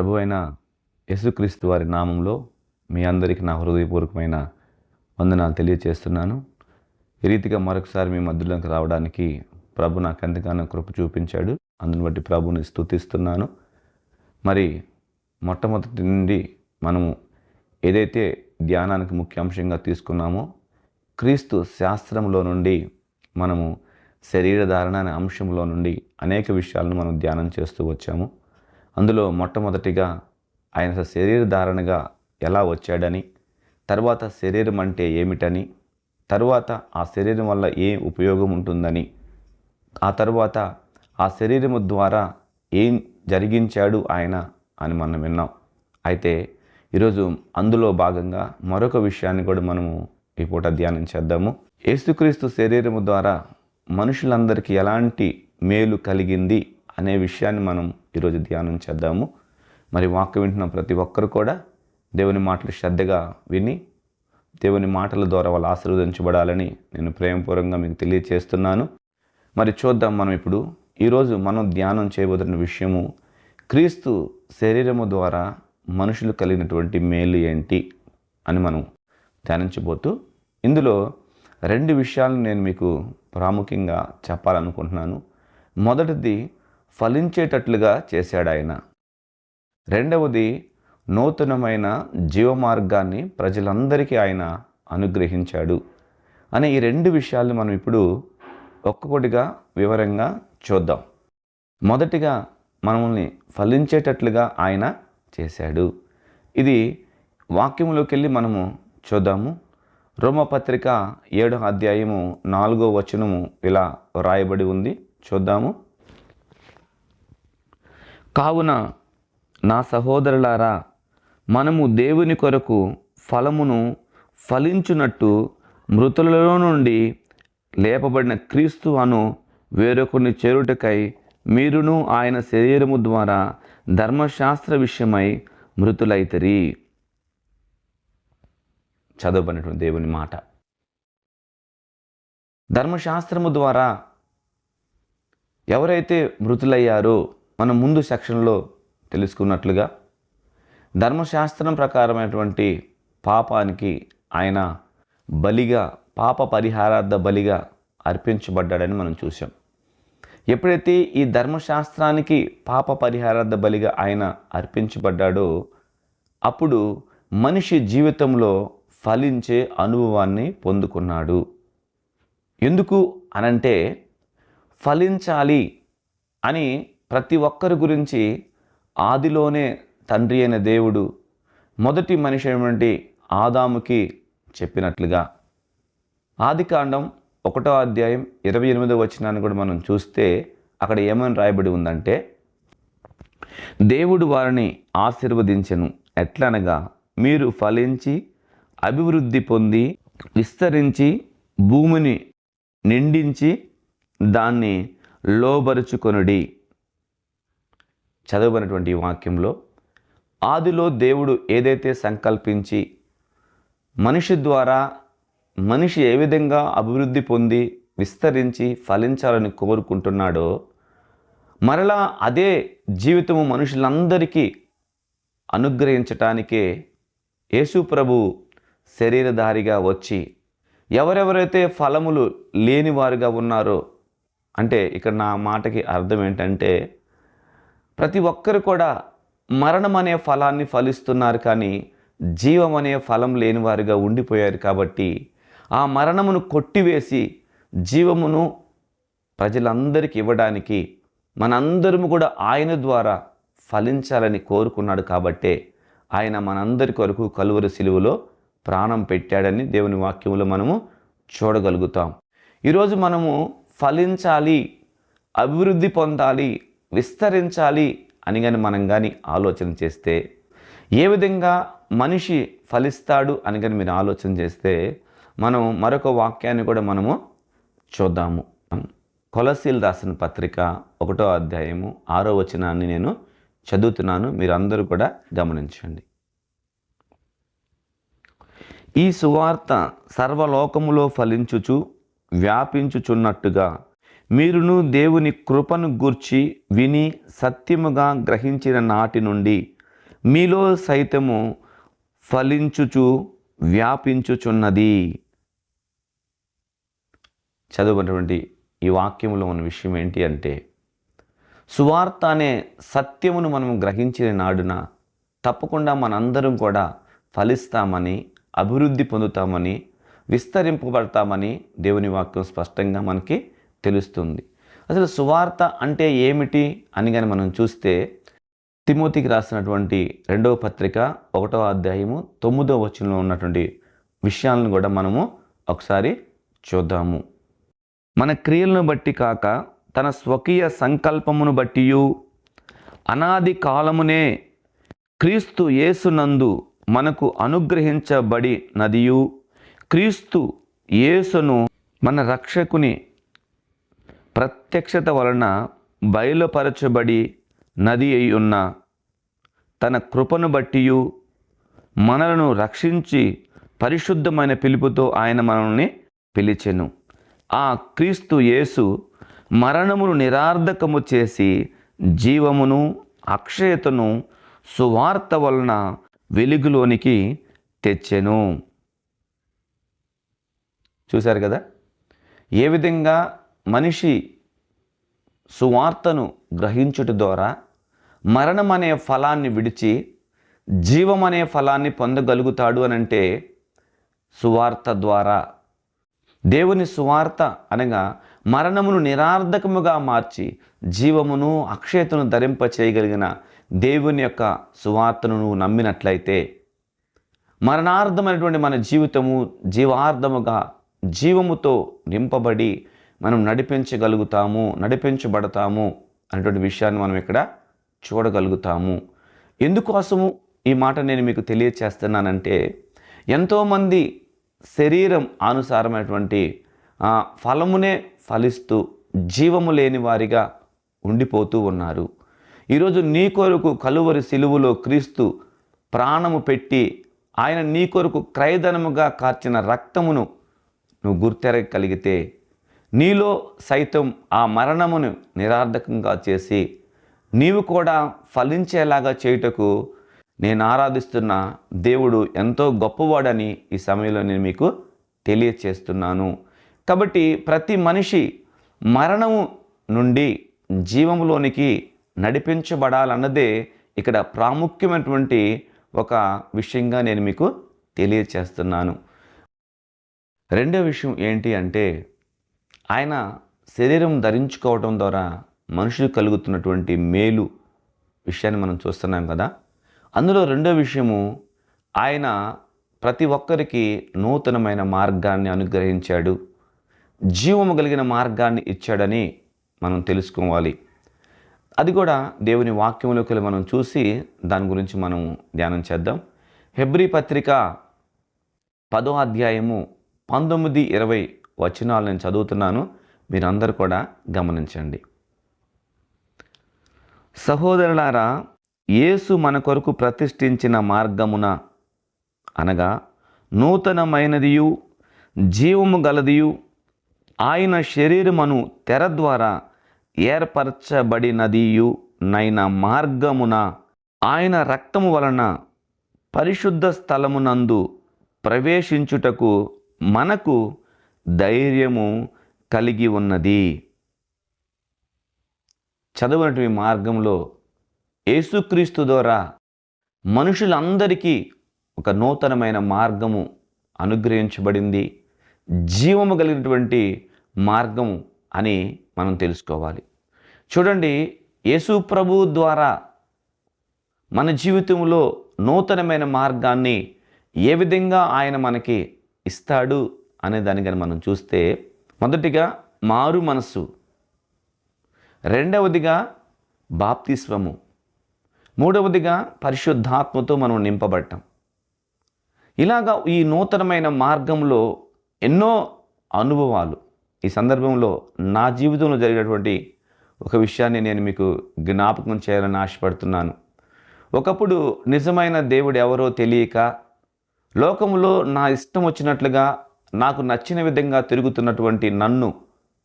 ప్రభు అయిన యేసుక్రీస్తు వారి నామంలో మీ అందరికీ నా హృదయపూర్వకమైన వందనాలు తెలియచేస్తున్నాను. ఈ రీతిగా మరొకసారి మీ మధ్యలోకి రావడానికి ప్రభు నాకు ఎంతగానో కృప చూపించాడు. అందుని బట్టి ప్రభుని స్థుతిస్తున్నాను మరి మొట్టమొదటి నుండి మనము ఏదైతే ధ్యానానికి ముఖ్య అంశంగా తీసుకున్నామో క్రీస్తు శాస్త్రంలో నుండి మనము శరీరధారణ అనే అంశంలో నుండి అనేక విషయాలను మనం ధ్యానం చేస్తూ వచ్చాము. అందులో మొట్టమొదటిగా ఆయన శరీరధారణగా శరీర ధారణగా ఎలా వచ్చాడని తర్వాత శరీరం అంటే ఏమిటని తరువాత ఆ శరీరం వల్ల ఏం ఉపయోగం ఉంటుందని ఆ తర్వాత ఆ శరీరము ద్వారా ఏం జరిగించాడు ఆయన అని మనం విన్నాం. అయితే ఈరోజు అందులో భాగంగా మరొక విషయాన్ని కూడా మనము ఈ పూట ధ్యానం చేద్దాము యేసుక్రీస్తు శరీరము ద్వారా మనుషులందరికీ ఎలాంటి మేలు కలిగింది? అనే విషయాన్ని మనం ఈరోజు ధ్యానం చేద్దాము. మరి వాక్య వింటున్న ప్రతి ఒక్కరు కూడా దేవుని మాటలు శ్రద్ధగా విని దేవుని మాటల ద్వారా వాళ్ళు ఆశీర్వదించబడాలని నేను ప్రేమపూర్వకంగా మీకు తెలియచేస్తున్నాను. మరి చూద్దాం మనం ఇప్పుడు ఈరోజు మనం ధ్యానం చేయబోతున్న విషయము క్రీస్తు శరీరము ద్వారా మనుషులు కలిగినటువంటి మేలు ఏంటి అని మనం ధ్యానించబోతూ ఇందులో రెండు విషయాలను నేను మీకు ప్రాముఖ్యంగా చెప్పాలనుకుంటున్నాను. మొదటిది ఫలించేటట్లుగా చేశాడు ఆయన రెండవది నూతనమైన జీవమార్గాన్ని ప్రజలందరికీ ఆయన అనుగ్రహించాడు అనే ఈ రెండు విషయాలు మనం ఇప్పుడు ఒక్కొక్కటిగా వివరంగా చూద్దాం. మొదటిగా మనల్ని ఫలించేటట్లుగా ఆయన చేశాడు. ఇది వాక్యంలోకి వెళ్ళి మనము చూద్దాము. రోమపత్రిక ఏడో అధ్యాయము నాలుగో వచనము ఇలా వ్రాయబడి ఉంది. చూద్దాము. కావున నా సహోదరులారా మనము దేవుని కొరకు ఫలమును ఫలించునట్టు మృతులలో నుండి లేపబడిన క్రీస్తు అను వేరొకరిని చేరుటకై మీరును ఆయన శరీరము ద్వారా ధర్మశాస్త్ర విషయమై మృతులైతరి. చదవబడినటువంటి దేవుని మాట. ధర్మశాస్త్రము ద్వారా ఎవరైతే మృతులయ్యారో మనం ముందు సెక్షన్లో తెలుసుకున్నట్లుగా ధర్మశాస్త్రం ప్రకారమైనటువంటి పాపానికి ఆయన బలిగా పాప పరిహారార్థ బలిగా అర్పించబడ్డాడని మనం చూసాం ఎప్పుడైతే ఈ ధర్మశాస్త్రానికి పాప పరిహారార్థ బలిగా ఆయన అర్పించబడ్డాడో అప్పుడు మనిషి జీవితంలో ఫలించే అనుభవాన్ని పొందుకున్నాడు. ఎందుకు అనంటే ఫలించాలి అని ప్రతి ఒక్కరి గురించి ఆదిలోనే తండ్రి అయిన దేవుడు మొదటి మనిషి అయినటువంటి ఆదాముకి చెప్పినట్లుగా. ఆదికాండం ఒకటో అధ్యాయం ఇరవై ఎనిమిదో వచ్చినాన్ని కూడా మనం చూస్తే అక్కడ ఏమని రాయబడి ఉందంటే దేవుడు వారిని ఆశీర్వదించెను. ఎట్లనగా మీరు ఫలించి అభివృద్ధి పొంది విస్తరించి భూమిని నిండించి దాన్ని లోబరుచుకొనుడి. చదవబడినటువంటి వాక్యంలో ఆదిలో దేవుడు ఏదైతే సంకల్పించి మనిషి ద్వారా మనిషి ఏ విధంగా అభివృద్ధి పొంది విస్తరించి ఫలించాలని కోరుకుంటున్నాడో మరలా అదే జీవితము మనుషులందరికీ అనుగ్రహించటానికే యేసు ప్రభు శరీరధారిగా వచ్చి ఎవరెవరైతే ఫలములు లేనివారుగా ఉన్నారో అంటే ఇక్కడ నా మాటకి అర్థం ఏంటంటే ప్రతి ఒక్కరు కూడా మరణం అనే ఫలాన్ని ఫలిస్తున్నారు కానీ జీవం అనే ఫలం లేనివారుగా ఉండిపోయారు కాబట్టి ఆ మరణమును కొట్టివేసి జీవమును ప్రజలందరికీ ఇవ్వడానికి మనందరము కూడా ఆయన ద్వారా ఫలించాలని కోరుకున్నాడు కాబట్టే ఆయన మనందరి కొరకు కలువరు సిలువలో ప్రాణం పెట్టాడని దేవుని వాక్యంలో మనము చూడగలుగుతాం. ఈరోజు మనము ఫలించాలి అభివృద్ధి పొందాలి విస్తరించాలి అని కానీ మనం కానీ ఆలోచన చేస్తే ఏ విధంగా మనిషి ఫలిస్తాడు అని కానీ మీరు ఆలోచన చేస్తే మనం మరొక వాక్యాన్ని కూడా మనము చూద్దాము. కొలసీల్ రాసిన పత్రిక ఒకటో అధ్యాయము ఆరో వచనాన్ని నేను చదువుతున్నాను. మీరు అందరూ కూడా గమనించండి. ఈ సువార్త సర్వలోకములో ఫలించుచు వ్యాపించుచున్నట్టుగా మీరును దేవుని కృపను గూర్చి విని సత్యముగా గ్రహించిన నాటి నుండి మీలో సైతము ఫలించుచు వ్యాపించుచున్నది. చదువుకున్నటువంటి ఈ వాక్యంలో ఉన్న విషయం ఏంటి అంటే సువార్త అనే సత్యమును మనం గ్రహించిన నాడున తప్పకుండా మనందరం కూడా ఫలిస్తామని అభివృద్ధి పొందుతామని విస్తరింపబడతామని దేవుని వాక్యం స్పష్టంగా మనకి తెలుస్తుంది. అసలు సువార్త అంటే ఏమిటి అని కానీ మనం చూస్తే తిమోతికి రాసినటువంటి రెండవ పత్రిక ఒకటవ అధ్యాయము తొమ్మిదవ వచనంలో ఉన్నటువంటి విషయాలను కూడా మనము ఒకసారి చూద్దాము. మన క్రియలను బట్టి కాక తన స్వకీయ సంకల్పమును బట్టి అనాది కాలమునే క్రీస్తు యేసునందు మనకు అనుగ్రహించబడి నదియు క్రీస్తు యేసును మన రక్షకుని ప్రత్యక్షత వలన బయలుపరచబడి నది అయి ఉన్న తన కృపను బట్టియు మనలను రక్షించి పరిశుద్ధమైన పిలుపుతో ఆయన మనల్ని పిలిచెను. ఆ క్రీస్తు యేసు మరణమును నిరార్ధకము చేసి జీవమును అక్షయతను సువార్త వలన వెలుగులోనికి తెచ్చెను. చూశారు కదా? ఏ విధంగా మనిషి సువార్తను గ్రహించుట ద్వారా మరణం అనే ఫలాన్ని విడిచి జీవం అనే ఫలాన్ని పొందగలుగుతాడు అని అంటే సువార్త ద్వారా. దేవుని సువార్త అనగా మరణమును నిరార్థకముగా మార్చి జీవమును అక్షయతను ధరింప చేయగలిగిన దేవుని యొక్క సువార్తను నువ్వు నమ్మినట్లయితే మరణార్థమైనటువంటి మన జీవితము జీవార్థముగా జీవముతో నింపబడి మనం నడిపించగలుగుతాము నడిపించబడతాము అనేటువంటి విషయాన్ని మనం ఇక్కడ చూడగలుగుతాము. ఎందుకోసము ఈ మాట నేను మీకు తెలియచేస్తున్నానంటే ఎంతోమంది శరీరం అనుసారమైనటువంటి ఫలమునే ఫలిస్తూ జీవము లేని వారిగా ఉండిపోతూ ఉన్నారు. ఈరోజు నీ కొరకు కలువరి సిలువలో క్రీస్తు ప్రాణము పెట్టి ఆయన నీ కొరకు క్రయధనముగా కార్చిన రక్తమును నువ్వు గుర్తెరగలిగితే నీలో సైతం ఆ మరణమును నిరార్థకంగా చేసి నీవు కూడా ఫలించేలాగా చేయుటకు నేను ఆరాధిస్తున్న దేవుడు ఎంతో గొప్పవాడని ఈ సమయంలో నేను మీకు తెలియచేస్తున్నాను. కాబట్టి ప్రతి మనిషి మరణము నుండి జీవంలోనికి నడిపించబడాలన్నదే ఇక్కడ ప్రాముఖ్యమైనటువంటి ఒక విషయంగా నేను మీకు తెలియచేస్తున్నాను. రెండో విషయం ఏంటి అంటే ఆయన శరీరం ధరించుకోవటం ద్వారా మనుషులు కలుగుతున్నటువంటి మేలు విషయాన్ని మనం చూస్తున్నాం కదా. అందులో రెండో విషయము ఆయన ప్రతి ఒక్కరికి నూతనమైన మార్గాన్ని అనుగ్రహించాడు. జీవము కలిగిన మార్గాన్ని ఇచ్చాడని మనం తెలుసుకోవాలి. అది కూడా దేవుని వాక్యంలోకి వెళ్ళి మనం చూసి దాని గురించి మనం ధ్యానం చేద్దాం. హెబ్రి పత్రిక పదో అధ్యాయము పంతొమ్మిది ఇరవై వచనాలు నేను చదువుతున్నాను మీరందరూ కూడా గమనించండి. సహోదరులారా యేసు మన కొరకు ప్రతిష్ఠించిన మార్గమున అనగా నూతనమైనదియు జీవము గలదియు ఆయన శరీరమును తెర ద్వారా ఏర్పరచబడినదియు నైన మార్గమున ఆయన రక్తము వలన పరిశుద్ధ స్థలమునందు ప్రవేశించుటకు మనకు ధైర్యము కలిగి ఉన్నది. చదవనటువంటి మార్గంలో యేసుక్రీస్తు ద్వారా మనుషులందరికీ ఒక నూతనమైన మార్గము అనుగ్రహించబడింది. జీవము కలిగినటువంటి మార్గము అని మనం తెలుసుకోవాలి. చూడండి యేసు ప్రభు ద్వారా మన జీవితంలో నూతనమైన మార్గాన్ని ఏ విధంగా ఆయన మనకి ఇస్తాడు? అనే దాన్ని కానీ మనం చూస్తే మొదటిగా మారు మనస్సు రెండవదిగా బాప్తిస్వము మూడవదిగా పరిశుద్ధాత్మతో మనం నింపబడటం ఇలాగా ఈ నూతనమైన మార్గంలో ఎన్నో అనుభవాలు ఈ సందర్భంలో నా జీవితంలో జరిగినటువంటి ఒక విషయాన్ని నేను మీకు జ్ఞాపకం చేయాలని ఆశపడుతున్నాను. ఒకప్పుడు నిజమైన దేవుడు ఎవరో తెలియక లోకంలో నా ఇష్టం వచ్చినట్లుగా నాకు నచ్చిన విధంగా తిరుగుతున్నటువంటి నన్ను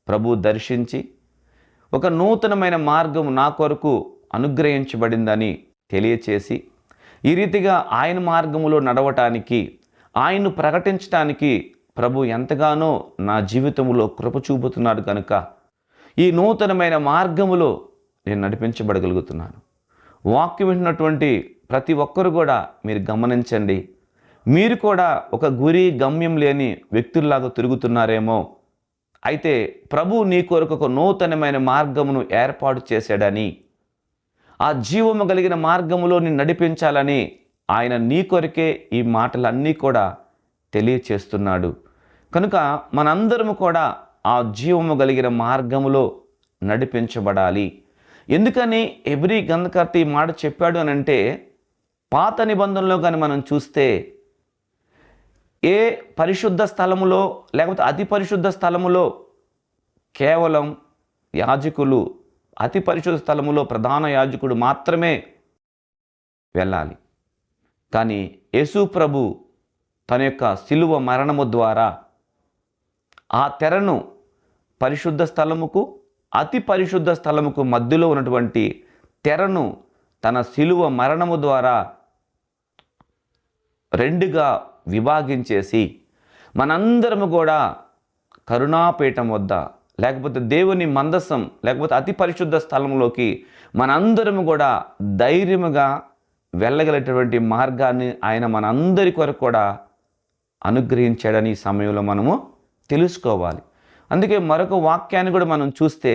ప్రభు దర్శించి ఒక నూతనమైన మార్గం నా కొరకు అనుగ్రహించబడిందని తెలియచేసి ఈ రీతిగా ఆయన మార్గములో నడవటానికి ఆయన్ను ప్రకటించటానికి ప్రభు ఎంతగానో నా జీవితంలో కృప చూపుతున్నాడు కనుక ఈ నూతనమైన మార్గములో నేను నడిపించబడగలుగుతున్నాను. వాక్యం వింటున్నటువంటి ప్రతి ఒక్కరు కూడా మీరు గమనించండి. మీరు కూడా ఒక గురి గమ్యం లేని వ్యక్తుల్లాగా తిరుగుతున్నారేమో. అయితే ప్రభు నీ కొరకు ఒక నూతనమైన మార్గమును ఏర్పాటు చేశాడని ఆ జీవము కలిగిన మార్గములో నిన్ను నడిపించాలని ఆయన నీ కొరకే ఈ మాటలన్నీ కూడా తెలియచేస్తున్నాడు. కనుక మనందరము కూడా ఆ జీవము కలిగిన మార్గములో నడిపించబడాలి. ఎందుకని ఎవ్రీ గంధకర్త ఈ మాట చెప్పాడు అని అంటే పాత నిబంధనలో కానీ మనం చూస్తే ఏ పరిశుద్ధ స్థలములో లేకపోతే అతి పరిశుద్ధ స్థలములో కేవలం యాజకులు అతి పరిశుద్ధ స్థలములో ప్రధాన యాజకుడు మాత్రమే వెళ్ళాలి. కానీ యేసు ప్రభు తన యొక్క శిలువ మరణము ద్వారా ఆ తెరను పరిశుద్ధ స్థలముకు అతి పరిశుద్ధ స్థలముకు మధ్యలో ఉన్నటువంటి తెరను తన శిలువ మరణము ద్వారా రెండుగా విభాగించేసి మనందరము కూడా కరుణాపీఠం వద్ద లేకపోతే దేవుని మందసం లేకపోతే అతి పరిశుద్ధ స్థలంలోకి మనందరము కూడా ధైర్యముగా వెళ్ళగలిగేటువంటి మార్గాన్ని ఆయన మనందరి కొరకు కూడా అనుగ్రహించాడని ఈ సమయంలో మనము తెలుసుకోవాలి. అందుకే మరొక వాక్యాన్ని కూడా మనం చూస్తే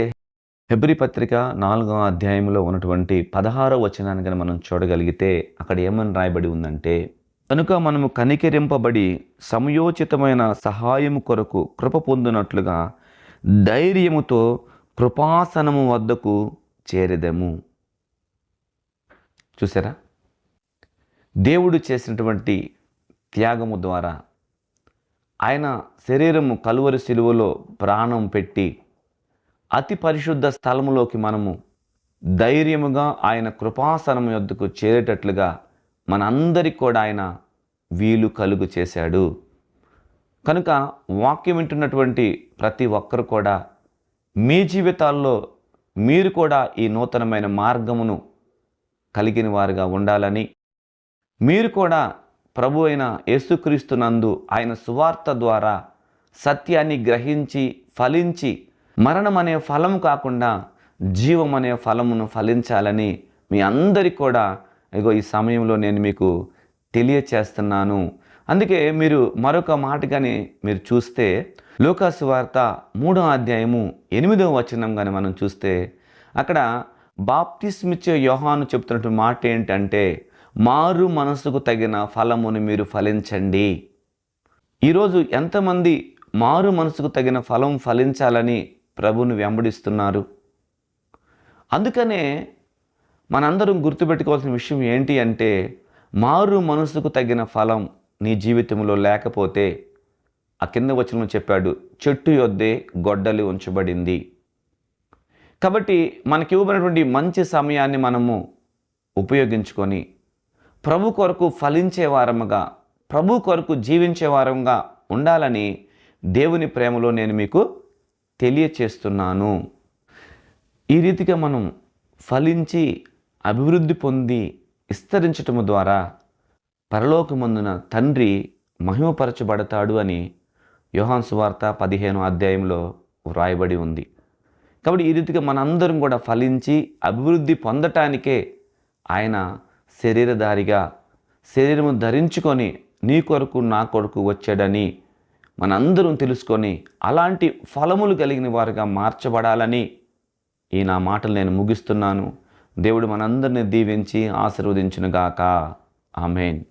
హెబ్రి పత్రిక నాలుగో అధ్యాయంలో ఉన్నటువంటి పదహారో వచనాన్ని కనుక మనం చూడగలిగితే అక్కడ ఏమని రాయబడి ఉందంటే కనుక మనము కనికరింపబడి సమయోచితమైన సహాయం కొరకు కృప పొందినట్లుగా ధైర్యముతో కృపాసనము వద్దకు చేరెదము. చూసారా? దేవుడు చేసినటువంటి త్యాగము ద్వారా ఆయన శరీరము కలువరి శిలువలో ప్రాణం పెట్టి అతి పరిశుద్ధ స్థలములోకి మనము ధైర్యముగా ఆయన కృపాసనము యొద్దకు చేరేటట్లుగా మనందరికి కూడా ఆయన వీలు కలుగు చేశాడు. కనుక వాక్యం వింటున్నటువంటి ప్రతి ఒక్కరు కూడా మీ జీవితాల్లో మీరు కూడా ఈ నూతనమైన మార్గమును కలిగిన వారుగా ఉండాలని మీరు కూడా ప్రభు అయిన యేసుక్రీస్తునందు ఆయన సువార్త ద్వారా సత్యాన్ని గ్రహించి ఫలించి మరణం అనే ఫలం కాకుండా జీవం అనే ఫలమును ఫలించాలని మీ అందరికీ కూడా ఇగో ఈ సమయంలో నేను మీకు తెలియచేస్తున్నాను. అందుకే మీరు మరొక మాటగాని మీరు చూస్తే లోకాసు వార్త మూడో అధ్యాయము ఎనిమిదవ వచనం కానీ మనం చూస్తే అక్కడ బాప్తిస్మిచ్చే యోహాను చెప్తున్నటువంటి మాట ఏంటంటే మారు మనసుకు తగిన ఫలమును మీరు ఫలించండి. ఈరోజు ఎంతమంది మారు మనసుకు తగిన ఫలం ఫలించాలని ప్రభుని వెంబడిస్తున్నారు. అందుకనే మనందరం గుర్తుపెట్టుకోవాల్సిన విషయం ఏంటి అంటే మారు మనసుకు తగిన ఫలం నీ జీవితంలో లేకపోతే ఆ కింద వచనం చెప్పాడు చెట్టు యొద్దే గొడ్డలి ఉంచబడింది. కాబట్టి మనకి ఇవ్వబడినటువంటి మంచి సమయాన్ని మనము ఉపయోగించుకొని ప్రభు కొరకు ఫలించే వారముగా ప్రభు కొరకు జీవించే వారంగా ఉండాలని దేవుని ప్రేమలో నేను మీకు తెలియచేస్తున్నాను. ఈ రీతిగా మనం ఫలించి అభివృద్ధి పొంది విస్తరించటము ద్వారా పరలోకమందున తండ్రి మహిమపరచబడతాడు అని యోహాన్ సువార్త పదిహేను అధ్యాయంలో వ్రాయబడి ఉంది. కాబట్టి ఈ రీతిగా మనందరం కూడా ఫలించి అభివృద్ధి పొందటానికే ఆయన శరీరధారిగా శరీరము ధరించుకొని నీ కొరకు నా కొరకు వచ్చాడని మనందరం తెలుసుకొని అలాంటి ఫలములు కలిగిన వారుగా మార్చబడాలని ఈ నా మాటలు నేను ముగిస్తున్నాను. దేవుడు మనందరిని దీవించి ఆశీర్వదించునుగాక. ఆమెన్.